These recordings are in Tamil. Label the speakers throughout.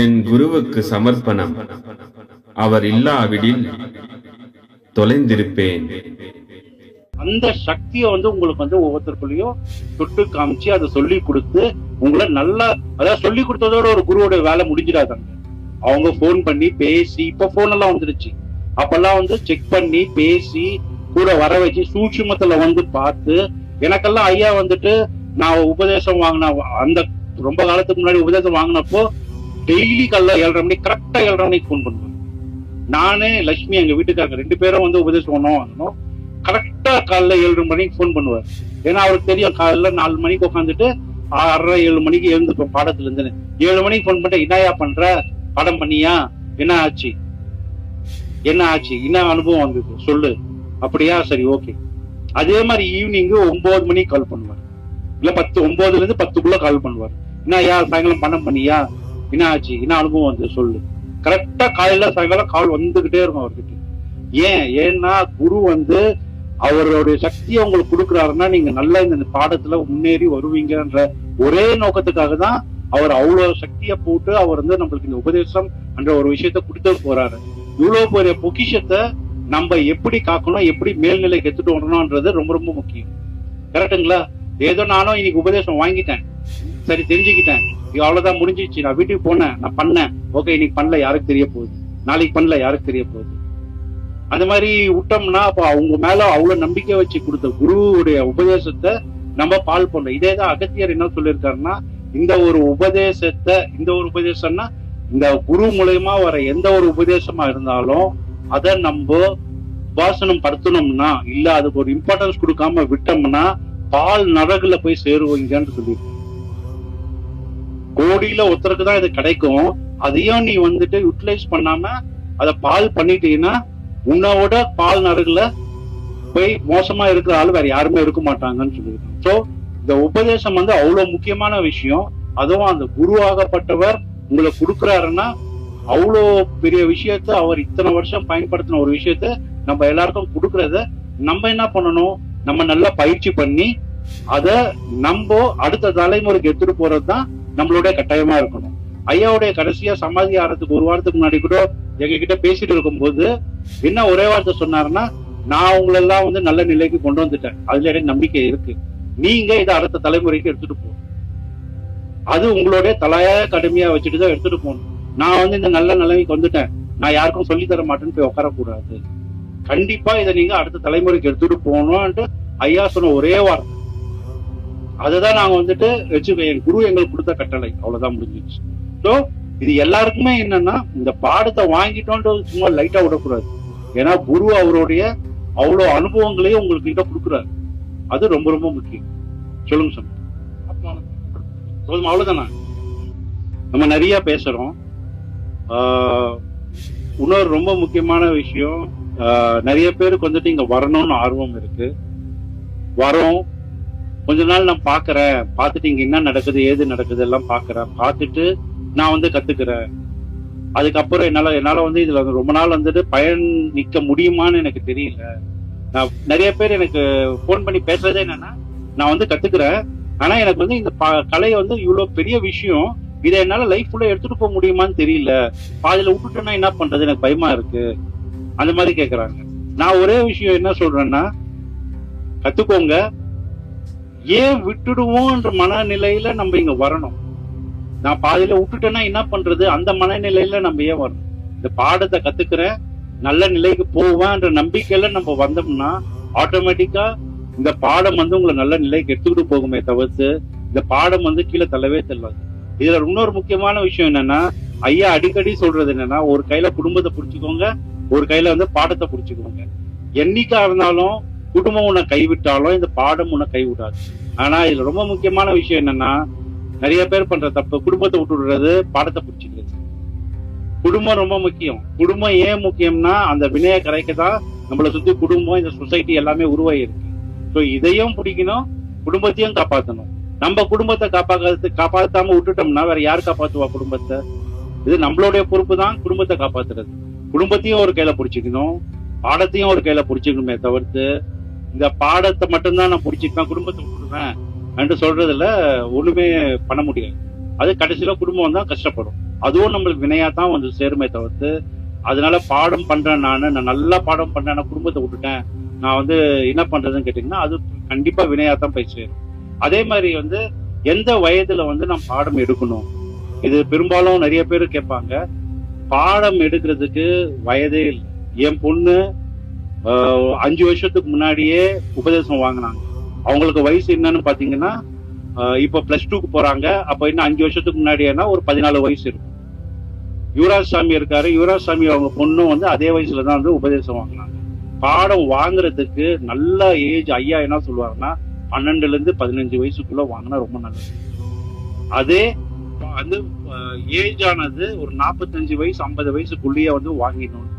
Speaker 1: என் குருவுக்கு சமர்ப்பணம். அவர் இல்லாவிடில் தொலைந்திருப்பேன்.
Speaker 2: அந்த சக்தியை வந்து உங்களுக்கு வந்து ஒவ்வொருத்தருக்குள்ளயும் தொட்டு காமிச்சு அதை சொல்லி கொடுத்து உங்களை நல்லா அதாவது சொல்லி கொடுத்ததோட ஒரு குருவோட வேலை முடிஞ்சிடாதாங்க அவங்க ஃபோன் பண்ணி பேசி இப்ப போன் எல்லாம் வந்துருச்சு. அப்பெல்லாம் வந்து செக் பண்ணி பேசி கூட வர வச்சு சூட்சுமத்துல வந்து பார்த்து எனக்கெல்லாம் ஐயா வந்துட்டு நான் உபதேசம் வாங்கின அந்த ரொம்ப காலத்துக்கு முன்னாடி உபதேசம் வாங்கினப்போ டெய்லி காலைல ஏழரை மணி கரெக்டா ஏழரை மணிக்கு ஃபோன் பண்ணுவேன். நானு லட்சுமி எங்க வீட்டுக்காரங்க ரெண்டு பேரும் வந்து உபதேசம் ஒன்றும் கரெக்டா காலைல ஏழரை மணிக்கு ஃபோன் பண்ணுவார். ஏன்னா அவருக்கு தெரியும் காலைல நாலு மணிக்கு உட்காந்துட்டு ஆறரை ஏழு மணிக்கு எழுந்துப்போம் பாடத்துல இருந்து ஏழு மணிக்கு ஃபோன் பண்ணிட்டு என்னையா பண்ற? பாடம் பண்ணியா? என்ன ஆச்சு? என்ன ஆச்சு? என்ன அனுபவம் வந்தது? சொல்லு. அப்படியா? சரி ஓகே அதே மாதிரி ஈவினிங் ஒன்பது மணிக்கு கால் பண்ணுவார். இல்ல பத்து ஒன்பதுல இருந்து பத்துக்குள்ள கால் பண்ணுவார். என்ன ஐயா சாயங்காலம் பணம் பண்ணியா? என்ன ஆச்சு என்ன அனுபவம் வந்து சொல்லு. கரெக்டா காலையில சாயங்காலம் கால் வந்துகிட்டே இருக்கும் அவர்கிட்ட. ஏன்? ஏன்னா குரு வந்து அவருடைய சக்தியை உங்களுக்கு கொடுக்குறாருன்னா நீங்க நல்லா இந்த பாடத்துல முன்னேறி வருவீங்கன்ற ஒரே நோக்கத்துக்காக தான் அவர் அவ்வளவு சக்தியை போட்டு அவர் வந்து நம்மளுக்கு இந்த உபதேசம் என்ற ஒரு விஷயத்த கொடுத்து போறாரு. இவ்வளவு பெரிய பொக்கிஷத்தை நம்ம எப்படி காக்கணும் எப்படி மேல்நிலைக்கு எடுத்துட்டு வரணும்ன்றது ரொம்ப ரொம்ப முக்கியம். கரெக்டுங்களா ஏதோ நானும் இன்னைக்கு உபதேசம் வாங்கிட்டேன். சரி தெரிஞ்சுக்கிட்டேன். அவ்வளவுதான் முடிஞ்சிச்சு நான் வீட்டுக்கு போனேன். நான் பண்ணேன். ஓகே இன்னைக்கு பண்ணல யாருக்கு தெரிய போகுது? நாளைக்கு பண்ணல யாருக்கு தெரிய போகுது? அந்த மாதிரி விட்டோம்னா அப்ப அவங்க மேல அவ்வளவு நம்பிக்கை வச்சு கொடுத்த குருவுடைய உபதேசத்தை நம்ம பால் பண்ணோம் இதே தான் அகத்தியர் என்ன சொல்லியிருக்காருன்னா இந்த ஒரு உபதேசத்தை இந்த ஒரு உபதேசம்னா இந்த குரு மூலயமா வர எந்த ஒரு உபதேசமா இருந்தாலும் அதை நம்ம உபாசனம் படுத்தணும்னா இல்ல அதுக்கு ஒரு இம்பார்ட்டன்ஸ் கொடுக்காம விட்டோம்னா பால் நரகுல போய் சேருவீங்கன்னு சொல்லியிருக்கோம் கோடியில ஒருத்தருக்கு தான் இது கிடைக்கும். அதையும் நீ வந்துட்டு யூட்டிலைஸ் பண்ணாம அதை பால் பண்ணிட்டீங்கன்னா உன்னோட பால் நரகுல போய் மோசமா இருக்கிற ஆள் வேற யாருமே இருக்க மாட்டாங்கன்னு சொல்லியிருக்காங்க. சோ இந்த உபதேசம் வந்து அவ்வளவு முக்கியமான விஷயம். அதுவும் அந்த குருவாகப்பட்டவர் உங்களை கொடுக்குறாருன்னா அவ்வளோ பெரிய விஷயத்த அவர் இத்தனை வருஷம் பயன்படுத்தின ஒரு விஷயத்த நம்ம எல்லாருக்கும் கொடுக்கறத நம்ம என்ன பண்ணணும்? நம்ம நல்லா பயிற்சி பண்ணி அத நம்ம அடுத்த தலைமுறைக்கு எடுத்துட்டு போறது தான் நம்மளோட கட்டாயமா இருக்கணும். ஐயாவுடைய கடைசியா சமாதி ஆறதுக்கு ஒரு வாரத்துக்கு முன்னாடி கூட எங்க கிட்ட பேசிட்டு இருக்கும்போது என்ன ஒரே வார்த்தை சொன்னாருன்னா நான் உங்களெல்லாம் வந்து நல்ல நிலைக்கு கொண்டு வந்துட்டேன். அதுல எனக்கு நம்பிக்கை இருக்கு. நீங்க இதை அடுத்த தலைமுறைக்கு எடுத்துட்டு போகணும். அது உங்களோட தலைய கடுமையா வச்சுட்டு தான் எடுத்துட்டு போகணும். நான் வந்து இந்த நல்ல நிலைமைக்கு வந்துட்டேன். நான் யாருக்கும் சொல்லி தர மாட்டேன்னு போய் உட்காரக்கூடாது. கண்டிப்பா இதை நீங்க அடுத்த தலைமுறைக்கு எடுத்துட்டு போகணும்ன்ட்டு ஐயா சொன்ன ஒரே வார்த்தை. அதுதான் நாங்க வந்துட்டு வச்சு என் குரு எங்களுக்கு கொடுத்த கட்டளை. அவ்வளவுதான் முடிஞ்சிச்சு. ஸோ இது எல்லாருக்குமே என்னன்னா இந்த பாடத்தை வாங்கிட்டோன்றது சும்மா லைட்டா விடக்கூடாது. ஏன்னா குரு அவருடைய அவ்வளவு அனுபவங்களையும் உங்களுக்கு கிட்ட கொடுக்குறாரு. அது ரொம்ப ரொம்ப முக்கியம். சொல்லுங்க சார் போதுமா அவ்வளவுதானா? நம்ம நிறைய பேசுறோம். இன்னொரு ரொம்ப முக்கியமான விஷயம் நிறைய பேருக்கு வந்துட்டு இங்க வரணும்னு ஆர்வம் இருக்கு. வரோம். கொஞ்ச நாள் நான் பாக்குறேன். பார்த்துட்டு இங்க என்ன நடக்குது ஏது நடக்குது எல்லாம் பாக்குறேன். பார்த்துட்டு நான் வந்து கத்துக்கிறேன். அதுக்கப்புறம் என்னால என்னால வந்து இதுல ரொம்ப நாள் வந்துட்டு பயன் நிக்க முடியுமான்னு எனக்கு தெரியல. நான் நிறைய பேர் எனக்கு ஃபோன் பண்ணி பேசுறதே என்னன்னா நான் வந்து கத்துக்கிறேன். ஆனா எனக்கு வந்து இந்த ப- கலை வந்து இவ்வளவு பெரிய விஷயம். இதை என்னால லைஃப் ஃபுல்லா எடுத்துட்டு போக முடியுமான்னு தெரியல. பாதியில விட்டுட்டேன்னா என்ன பண்றது? எனக்கு பயமா இருக்கு. அந்த மாதிரி கேக்குறாங்க. நான் ஒரே விஷயம் என்ன சொல்றேன்னா கத்துக்கோங்க. ஏன் விட்டுடுவோன்ற மனநிலையில நம்ம இங்க வரணும். நான் பாதியில விட்டுட்டேன்னா என்ன பண்றது? அந்த மனநிலையில நம்ம ஏன் வரணும்? இந்த பாடத்தை கத்துக்கிறேன் நல்ல நிலைக்கு போவேன்ற நம்பிக்கையில நம்ம வந்தோம்னா ஆட்டோமேட்டிக்கா இந்த பாடம் வந்து உங்களை நல்ல நிலைக்கு எடுத்துக்கிட்டு போகுமே தவிர்த்து இந்த பாடம் வந்து கீழே தள்ளவே தெரியாது இதுல இன்னொரு முக்கியமான விஷயம் என்னன்னா ஐயா அடிக்கடி சொல்றது என்னன்னா ஒரு கையில குடும்பத்தை புடிச்சுக்கோங்க ஒரு கையில வந்து பாடத்தை புடிச்சுக்கோங்க. என்னைக்கா இருந்தாலும் குடும்பம் உன்னை கைவிட்டாலும் இந்த பாடம் உன்னை கைவிடாது. ஆனா இதுல ரொம்ப முக்கியமான விஷயம் என்னன்னா நிறைய பேர் பண்ற தப்பு குடும்பத்தை விட்டு விடுறது பாடத்தை பிடிச்சிக்கிறது. குடும்பம் ரொம்ப முக்கியம். குடும்பம் ஏன் முக்கியம்னா அந்த வினையை கரைக்க தான் நம்மளை சுத்தி குடும்பம் இந்த சொசைட்டி எல்லாமே உருவாயிருக்கு ஸோ இதையும் பிடிக்கணும் குடும்பத்தையும் காப்பாற்றணும் நம்ம குடும்பத்தை காப்பாத்து காப்பாத்தாம விட்டுட்டோம்னா வேற யார் காப்பாத்துவா குடும்பத்தை? இது நம்மளுடைய பொறுப்பு தான் குடும்பத்தை காப்பாத்துறது. குடும்பத்தையும் ஒரு கையில பிடிச்சிக்கணும் பாடத்தையும் ஒரு கையில பிடிச்சிக்கணுமே தவிர்த்து இந்த பாடத்தை மட்டும்தான் நான் பிடிச்சிப்பேன் குடும்பத்தை விட்டுடுவேன் என்று சொல்றதுல ஒண்ணுமே பண்ண முடியாது. அது கடைசியில குடும்பம் தான் கஷ்டப்படும். அதுவும் நம்மளுக்கு வினையா தான் வந்து சேருமே தவிர்த்து அதனால பாடம் பண்றேன் நான் நான் நல்லா பாடம் பண்றேன் நான் குடும்பத்தை விட்டுட்டேன் நான் வந்து என்ன பண்றதுன்னு கேட்டீங்கன்னா அது கண்டிப்பா வினையா தான் போய் சேரும். அதே மாதிரி வந்து எந்த வயதுல வந்து நான் பாடம் எடுக்கணும்? இது பெரும்பாலும் நிறைய பேர் கேட்பாங்க. பாடம் எடுக்கிறதுக்கு வயதே இல்லை. என் பொண்ணு அஞ்சு வருஷத்துக்கு முன்னாடியே உபதேசம் வாங்கினாங்க. அவங்களுக்கு வயசு என்னன்னு பாத்தீங்கன்னா இப்ப பிளஸ் டூக்கு போறாங்க. அப்ப இன்னும் அஞ்சு வருஷத்துக்கு முன்னாடியேனா ஒரு பதினாலு வயசு இருக்கும் யுவராஜ் சாமி இருக்காரு. யுவராஜ் சாமி அவங்க பொண்ணும் வந்து அதே வயசுல தான் வந்து உபதேசம் வாங்கினாங்க. பாடம் வாங்குறதுக்கு நல்ல ஏஜ் ஐயா என்ன சொல்லுவாங்கன்னா பன்னெண்டுல இருந்து பதினஞ்சு வயசுக்குள்ள வாங்கினா ரொம்ப நல்லது. அதே வந்து ஏஜ் ஆனது ஒரு நாற்பத்தஞ்சு வயசு ஐம்பது வயசுக்குள்ளேயே வந்து வாங்கிடணும்.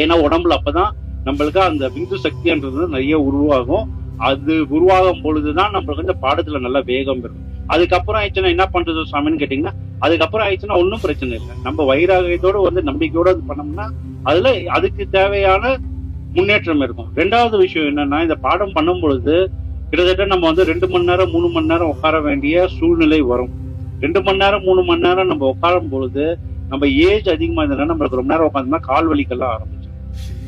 Speaker 2: ஏன்னா உடம்புல அப்பதான் நம்மளுக்கு அந்த விந்து சக்தின்றது நிறைய உருவாகும். அது உருவாகும் பொழுதுதான் நம்மளுக்கு இந்த பாடத்துல நல்ல வேகம் இருக்கும் அதுக்கப்புறம் ஆயிடுச்சுன்னா என்ன பண்றது சாமின்னு கேட்டீங்கன்னா அதுக்கப்புறம் ஆயிடுச்சுன்னா ஒன்றும் பிரச்சனை இல்லை. நம்ம வைராகியத்தோட வந்து நம்பிக்கையோட இது பண்ணோம்னா அதுல அதுக்கு தேவையான முன்னேற்றம் இருக்கும். ரெண்டாவது விஷயம் என்னன்னா இந்த பாடம் பண்ணும் பொழுது கிட்டத்தட்ட நம்ம வந்து ரெண்டு மணி நேரம் மூணு மணி நேரம் உட்கார வேண்டிய சூழ்நிலை வரும். ரெண்டு மணி நேரம் மூணு மணி நேரம் நம்ம உட்காரும் பொழுது நம்ம ஏஜ் அதிகமா இருந்ததுன்னா நம்மளுக்கு ரொம்ப நேரம் உட்காந்தோம்னா கால் வலிக்கெல்லாம் ஆரம்பிக்கும்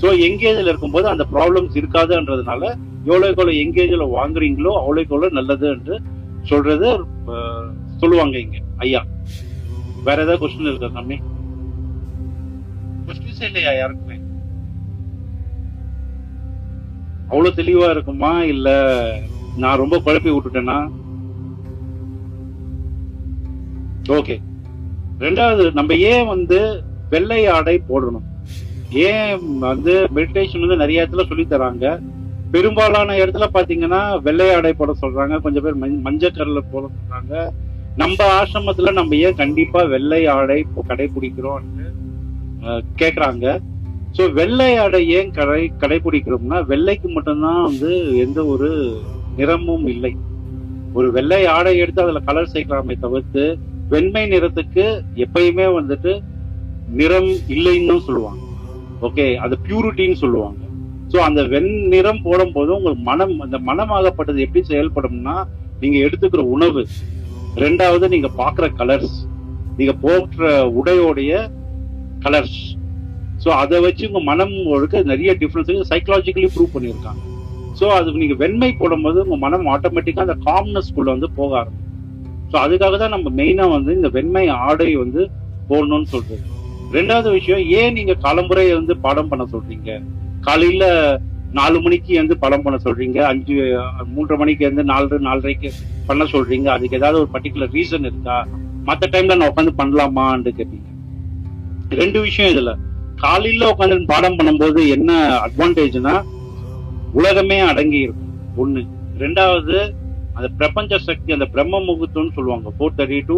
Speaker 2: ஸோ எங்கேஜ்ல இருக்கும்போது அந்த ப்ராப்ளம்ஸ் இருக்காதுன்றதுனால எவ்வளோக்கு எவ்வளோ எங்கேஜ்ல வாங்குறீங்களோ அவ்வளோக்கு எவ்வளோ நல்லது என்று சொல்றது சொல்லுவாங்க இங்க ஐயா. வேற ஏதாவது கொஸ்டின் இருக்கா தம்பி கொஸ்டின்ஸ் இல்லையா யாருக்குமே? அவ்வளவு தெளிவா இருக்குமா இல்ல நான் ரொம்ப குழப்பி விட்டுட்டேனா? ஓகே ரெண்டாவது நம்ம ஏன் வந்து வெள்ளை ஆடை போடணும்? ஏன் வந்து மெடிடேஷன் வந்து நிறைய இடத்துல சொல்லி தராங்க? பெரும்பாலான இடத்துல பாத்தீங்கன்னா வெள்ளை ஆடை போட சொல்றாங்க. கொஞ்சம் பேர் மஞ்ச- மஞ்சக்கரில் போட சொல்றாங்க. நம்ம ஆசிரமத்துல நம்ம ஏன் கண்டிப்பா வெள்ளை ஆடை இப்போ கடைபிடிக்கிறோம்னு கேக்குறாங்க. ஸோ வெள்ளை ஆடை ஏன் கடை கடைபிடிக்கிறோம்னா வெள்ளைக்கு மட்டும்தான் வந்து எந்த ஒரு நிறமும் இல்லை. ஒரு வெள்ளை ஆடை எடுத்து அதுல கலர் சேர்க்கலாமே தவிர்த்து வெண்மை நிறத்துக்கு எப்பயுமே வந்துட்டு நிறம் இல்லைன்னு சொல்லுவாங்க. ஓகே அது பியூரிட்டின்னு சொல்லுவாங்க. ஸோ அந்த வெண்ணிறம் போடும்போது உங்களுக்கு மனம் அந்த மனமாகப்பட்டது எப்படி செயல்படும்னா நீங்க எடுத்துக்கிற உணவு. ரெண்டாவது நீங்க பாக்குற கலர்ஸ் நீங்க போற்ற உடையோடைய கலர்ஸ் ஸோ அதை வச்சு உங்க மனம் உங்களுக்கு நிறைய டிஃப்ரென்ஸ் சைக்கலாஜிக்கலி ப்ரூவ் பண்ணியிருக்காங்க. ஸோ அது நீங்க வெண்மை போடும்போது உங்க மனம் ஆட்டோமேட்டிக்கா அந்த காம்னஸ் குள்ள வந்து போக ஆரம்பிக்கும். ஸோ அதுக்காக தான் நம்ம மெயினா வந்து இந்த வெண்மை ஆடை வந்து போடணும்னு சொல்றது. ரெண்டாவது விஷயம் ஏன் நீங்க காலம்புரை வந்து பாடம் பண்ண சொல்றீங்க? காலையில நாலு மணிக்கு வந்து படம் பண்ண சொல்றீங்க அஞ்சு மூன்றரை மணிக்கு வந்து நாலு நாலரைக்கு பண்ண சொல்றீங்க அதுக்கு ஏதாவது ஒரு பர்டிகுலர் ரீசன் இருக்கா? மத்த டைம்ல நான் உட்காந்து பண்ணலாமான்னு கேட்பீங்க ரெண்டு விஷயம் இதுல. காலையில உட்காந்து பாடம் பண்ணும்போது என்ன அட்வான்டேஜ்னா உலகமே அடங்கி இருக்கும். ஒண்ணு. ரெண்டாவது அந்த பிரபஞ்ச சக்தி அந்த பிரம்ம முகூர்த்தம்னு சொல்லுவாங்க four thirty to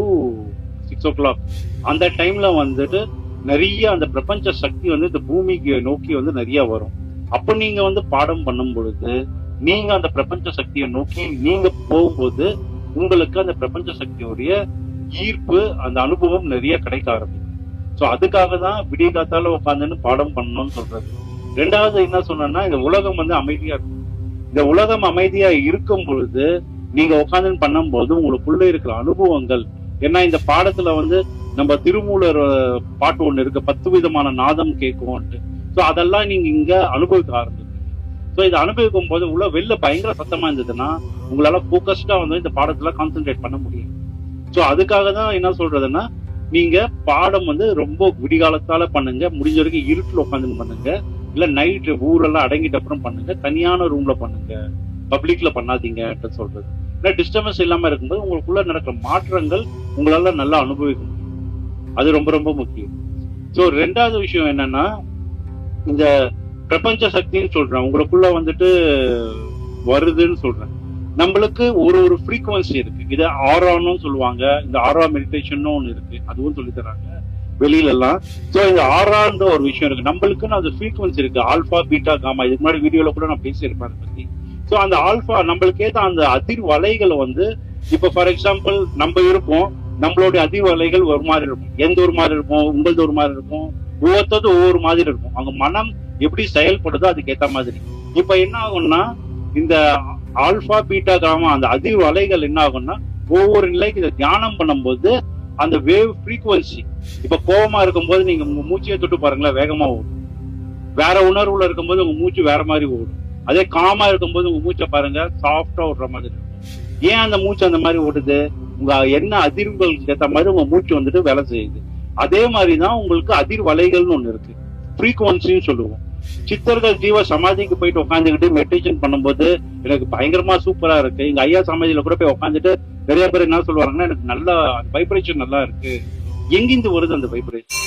Speaker 2: six o'clock அந்த டைம்ல வந்துட்டு நிறைய அந்த பிரபஞ்ச சக்தி வந்து இந்த பூமிக்கு நோக்கி வந்து நிறைய வரும். அப்ப நீங்க வந்து பாடம் பண்ணும் பொழுது நீங்க அந்த பிரபஞ்ச சக்தியை நோக்கி நீங்க போகும்போது உங்களுக்கு அந்த பிரபஞ்ச சக்தியுடைய ஈர்ப்பு அந்த அனுபவம் நிறைய கிடைக்க ஆரம்பிக்கும். சோ அதுக்காக தான் விடிய காத்தால உட்காந்துன்னு பாடம் பண்ணணும்னு சொல்றது. ரெண்டாவது என்ன சொன்னா இந்த உலகம் வந்து அமைதியா இருக்கும். இந்த உலகம் அமைதியா இருக்கும் பொழுது நீங்க உட்காந்து பண்ணும்போது உங்களுக்குள்ள இருக்கிற அனுபவங்கள் ஏன்னா இந்த பாடத்துல வந்து நம்ம திருமூலர் பாட்டு ஒண்ணு இருக்கு. பத்து விதமான நாதம் கேட்கும்ட்டு ஸோ அதெல்லாம் நீங்க இங்க அனுபவிக்க ஆரம்பிச்சு ஸோ இதை அனுபவிக்கும் போது உள்ள வெளில பயங்கர சத்தமா இருந்ததுன்னா உங்களால போக்கஸ்டா வந்து இந்த பாடத்துல கான்சென்ட்ரேட் பண்ண முடியும் சோ அதுக்காக தான் என்ன சொல்றதுன்னா நீங்க பாடம் வந்து ரொம்ப விடிகாலத்தால பண்ணுங்க. முடிஞ்ச வரைக்கும் இருட்டுல உட்காந்து பண்ணுங்க. இல்ல நைட் ஊரெல்லாம் அடங்கிட்ட அப்புறம் பண்ணுங்க. தனியான ரூம்ல பண்ணுங்க. பப்ளிக்ல பண்ணாதீங்க சொல்றது. ஏன்னா டிஸ்டர்பன்ஸ் இல்லாம இருக்கும்போது உங்களுக்குள்ள நடக்கிற மாற்றங்கள் உங்களால நல்லா அனுபவிக்க முடியும். அது ரொம்ப ரொம்ப முக்கியம். ஸோ ரெண்டாவது விஷயம் என்னன்னா இந்த பிரபஞ்ச சக்தின்னு சொல்றேன். உங்களுக்குள்ள வந்துட்டு வருதுன்னு சொல்றேன். நம்மளுக்கு ஒரு ஒரு ஃப்ரீக்குவன்சி இருக்கு. இது ஆரானும் சொல்லுவாங்க. இந்த ஆரா மெடிடேஷன் ஒன்று இருக்கு. அதுவும் சொல்லி தராங்க. வெளியில எல்லாம் ஸோ இந்த ஆறான்ற ஒரு விஷயம் இருக்கு. நம்மளுக்குன்னு அது ஃப்ரீக்குவன்சி இருக்கு. ஆல்பா பீட்டா காமா இதுக்கு முன்னாடி வீடியோல கூட நான் பேசியிருப்பேன் அதை பத்தி. ஸோ அந்த ஆல்பா நம்மளுக்கேற்ற அந்த அதிர் வலைகளை வந்து இப்ப ஃபார் எக்ஸாம்பிள் நம்ம இருப்போம். நம்மளுடைய அதிர்வலைகள் ஒரு மாதிரி இருக்கும். எந்த ஒரு மாதிரி இருக்கும்? உங்களது ஒரு மாதிரி இருக்கும். ஒவ்வொருத்தது ஒவ்வொரு மாதிரி இருக்கும். அவங்க மனம் எப்படி செயல்படுதோ அதுக்கு ஏத்த மாதிரி. இப்ப என்ன ஆகும்னா இந்த ஆல்பா பீட்டா காமா அந்த அதிர்வலைகள் என்ன ஆகும்னா ஒவ்வொரு நிலைக்கு இதை தியானம் பண்ணும்போது அந்த வேவ் ஃப்ரீக்குவன்சி இப்ப கோவமா இருக்கும்போது நீங்க உங்க மூச்சையை தொட்டு பாருங்களேன் வேகமா ஓடும். வேற உணர்வுல இருக்கும்போது உங்க மூச்சு வேற மாதிரி ஓடும். அதே காமா இருக்கும்போது உங்க மூச்சை பாருங்க சாஃப்டா ஓடுற மாதிரி இருக்கும். ஏன் அந்த மூச்சு அந்த மாதிரி ஓடுது? என்ன அதிர்வுகளுக்கு ஏத்த மாதிரி உங்க மூச்சு வந்துட்டு வேலை செய்யுது. அதே மாதிரிதான் உங்களுக்கு அதிர்வலைகள்னு ஒண்ணு இருக்கு. ஃப்ரீக்குவன்சின்னு சொல்லுவோம். சித்தர்கள் ஜீவ சமாதிக்கு போயிட்டு உட்காந்துக்கிட்டு மெடிடேஷன் பண்ணும்போது எனக்கு பயங்கரமா சூப்பரா இருக்கு. எங்க ஐயா சமாதியில கூட போய் உட்காந்துட்டு நிறைய பேர் என்ன சொல்லுவாங்கன்னா எனக்கு நல்லா வைப்ரேஷன் நல்லா இருக்கு. எங்கிருந்து வருது அந்த வைப்ரேஷன்